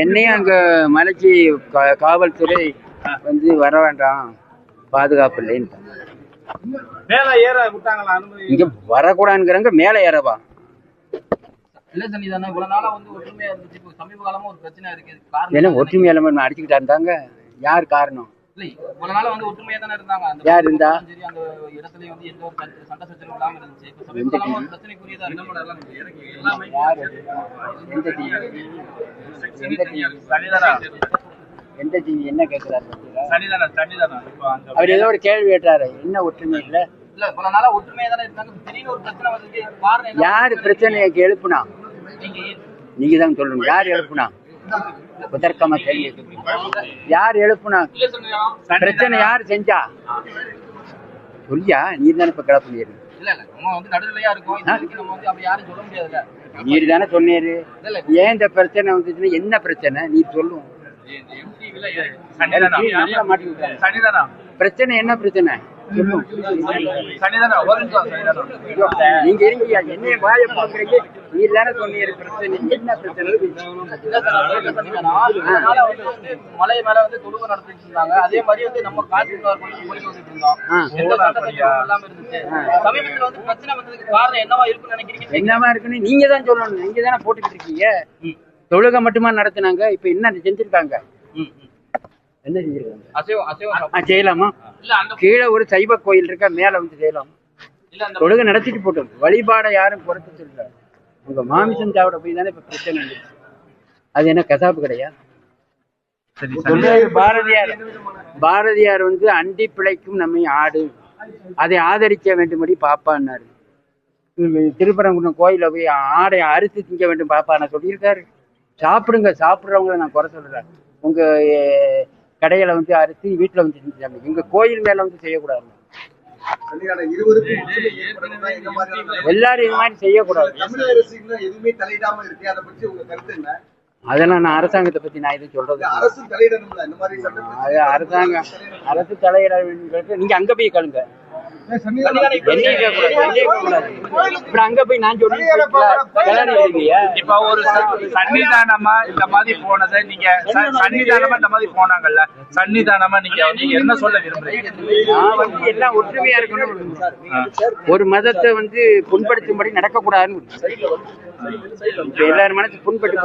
என்னையும் அங்க மலைச்சி காவல்துறை வந்து வர வேண்டாம் பாதுகாப்பு இல்லைன்னு மேல ஏற விட்டாங்களா? அனுமதி இங்க வரக்கூடாதுங்கிறங்க மேல ஏறவா. இல்ல சார் இதானே வந்து ஒற்றுமையா இருந்துச்சு. இப்போ சமீப காலமா ஒரு பிரச்சனை இருக்கு. இதுக்கு காரணம் ஏன்னா? ஒற்றுமை எல்லாம் அடிச்சுக்கிட்டா இருந்தாங்க? யார் காரணம்? இல்ல இவ்வளவு நாளா வந்து ஒற்றுமையா தானே இருந்தாங்க. அந்த யார் இருந்தா? சரி அந்த இடத்துலயும் வந்து எந்த ஒரு சண்டை இல்லாம இருந்துச்சு. இப்போ சமீப பிரச்சனைக்குரியதா? எந்த டிவி என்ன கேட்கிறாரு அவர் ஏதோ ஒரு கேள்வி கேட்டாரு என்ன ஒற்றுமை இல்ல? இல்ல இவ்வளவு நாளா ஒற்றுமையா தானே இருந்தாங்க. திடீர்னு ஒரு பிரச்சனை வந்ததுக்கு காரணம் என்ன? யாரு பிரச்சனையை எழுப்புனா? நீங்க நீங்க தான் சொல்லணும். யார் எழுப்புனா? கேள்வி கேட்குறீங்க. யார் எழுப்புனா? பிரச்சனை யார் செஞ்சா? சொல்லியா? நீ தானே இப்ப சொல்ல முடியாதுல்ல. நீர் தானே சொன்னீரு. ஏன் இந்த பிரச்சனை வந்துச்சுன்னா என்ன பிரச்சனை? நீ சொல்லும் பிரச்சனை என்ன பிரச்சனை? சொல்லும் நீங்க இருக்கீங்க. என்னைய வாய பாக்குறீங்க நீர் தானே சொன்னீரு பிரச்சனை என்ன பிரச்சனை இல்ல சார், நான் சொல்றது சொன்னீங்கன்னா, இதனால வந்து வந்து மலை மேல வந்து தொழுகை நடத்திட்டு இருந்தாங்க. அதே மாதிரி வந்து நம்ம காசிக்குள்ளார் போயிட்டு போயிட்டு வந்துட்டு இருந்தோம். ஆ. எந்த சண்டை சச்சரவும் இல்லாம இருந்துச்சு சமீபத்துல வந்து பிரச்சனை வந்ததுக்கு காரணம் என்னவா இருக்குன்னு நினைக்கிறீங்க? என்னவா இருக்குன்னு நீங்க தான் சொல்லணும். நீங்க தானே போட்டுக்கிட்டு இருக்கீங்க? தொழுகை மட்டுமா நடத்துனாங்க? இப்ப என்ன செஞ்சிருக்காங்க? என்ன செஞ்சிருக்காங்க? அசைவம் அசைவம் செய்யலாமா? கீழே ஒரு சைவ கோயில் இருக்கா? மேல வந்து செய்யலாம்? தொழுகை நடத்திட்டு போட்டோம். வழிபாடை யாரும் குறைச்சு சொல்லல உங்க மாமிசம் சாப்பிட போய் தானே இப்ப பிரச்சனை அது என்ன கசாப்பு கிடையா? சரி சொல்றாரு பாரதியார் பாரதியார் வந்து அண்டி பிழைக்கும் நம்மை ஆடு. அதை ஆதரிக்க வேண்டும்படி பாப்பான்னாரு திருப்பரங்குன்றம் கோயில போய் ஆடை அறுத்து திங்க வேண்டும் பாப்பா நான் சொல்லியிருக்காரு. சாப்பிடுங்க சாப்பிடுறவங்கள நான் குறை சொல்றேன். உங்க கடையில வந்து அறுத்து வீட்டுல வந்து செஞ்சாங்க எங்க கோயில் மேல வந்து செய்யக்கூடாது. எல்லாரும் இது மாதிரி செய்யக்கூடாது. எதுவுமே தலையிடாம இருக்கு அதை பற்றி உங்க கருத்து என்ன? அதெல்லாம் நான் அரசாங்கத்தை பத்தி நான் எதுவும் சொல்றது. அரசு தலையிடணும்ல இந்த மாதிரி அரசாங்கம் அரசு தலையிட வேண்டும் நீங்க அங்க போய் கேளுங்க. இப்ப ஒரு சன்னிதானமா இந்த மாதிரி போனதை நீங்க சன்னிதானமா இந்த மாதிரி போனாங்கல்ல சன்னிதானமா நீங்க வந்து என்ன சொல்ல விரும்புறீங்க? நான் வந்து எல்லாம் ஒற்றுமையா இருக்கணும். ஒரு மதத்தை வந்து புண்படுத்தும்படி நடக்கக்கூடாதுன்னு எல்லாரும் மனசு புண்பட்டு